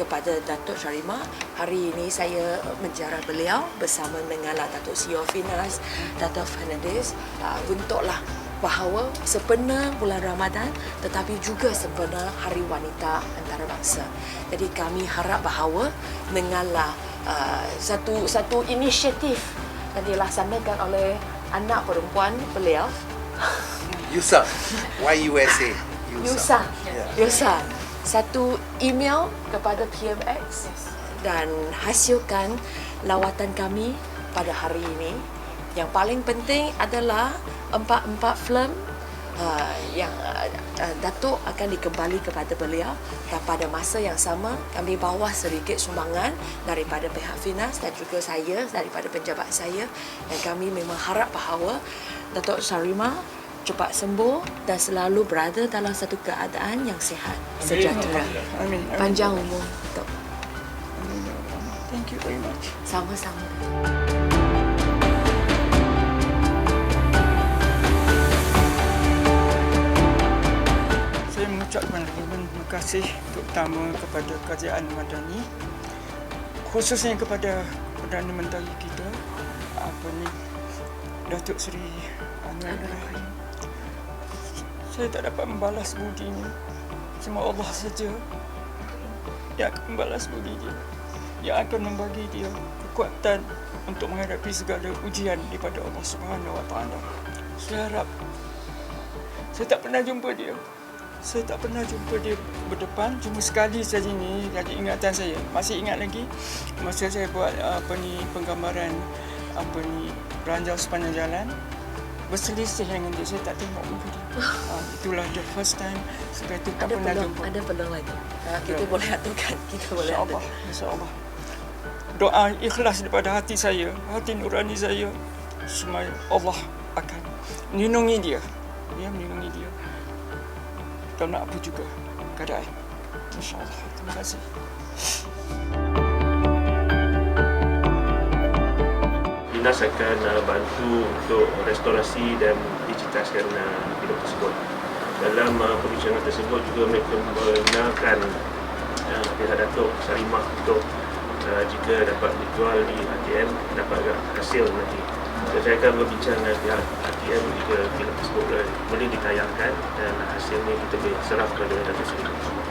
kepada Datuk Syarima. Hari ini saya menjarah beliau bersama dengan lah Datuk CEO Finas, Datuk Fernandez untuklah bahawa sebenar bulan Ramadan tetapi juga sebenar Hari Wanita Antarabangsa. Jadi kami harap bahawa denganlah uh, satu satu inisiatif yang dilaksanakan oleh anak perempuan beliau Yusa. Y-U-S-A. Yusa. Yeah. Yusa. Satu email kepada PMX dan hasilkan lawatan kami pada hari ini. Yang paling penting adalah empat-empat film uh, yang uh, uh, Datuk akan dikembali kepada beliau. Dan pada masa yang sama kami bawa sedikit sumbangan daripada pihak Finas dan juga saya daripada penjabat saya. Dan kami memang harap bahawa Datuk Sarima cepat sembuh dan selalu berada dalam satu keadaan yang sihat, sejahtera. Amin. Amin. Panjang umur. Amin. ya. Thank you very much. Sama-sama. Saya mengucapkan terima kasih terutama kepada Kerajaan Madani khususnya kepada Perdana Menteri kita apa ni Datuk Seri Anwar Ibrahim. Saya tak dapat membalas budinya. Cuma Allah saja yang akan membalas budi dia. Yang akan membagi dia kekuatan untuk menghadapi segala ujian daripada Allah Subhanahu Wa Taala. Saya harap saya tak pernah jumpa dia. Saya tak pernah jumpa dia berdepan. Cuma sekali saja ni lagi ingatan saya. Masih ingat lagi masa saya buat apa ni penggambaran apa ni ranjau sepanjang jalan berselisih dengan dia saya tak tengok muka dia. Ah, itulah the first time sebab itu tak Ada pernah peluang, jumpa. ada peluang lagi. Uh, kita Ya. boleh aturkan, kita boleh InsyaAllah. aturkan. InsyaAllah. Doa ikhlas daripada hati saya, hati nurani saya. Semua Allah akan melindungi dia. Ya, melindungi dia. Tak nak apa juga keadaan. InsyaAllah. Terima kasih. Dinas akan uh, bantu untuk restorasi dan digitaskan uh, filem tersebut. Dalam uh, perbincangan tersebut juga mereka membenarkan uh, pihak Datuk Sarimah untuk uh, jika dapat dijual di ATM dapat hasil nanti. So, saya akan berbincang dengan pihak ATM jika filem tersebut boleh- ditayangkan dan hasilnya kita boleh serah kepada Datuk Sarimah.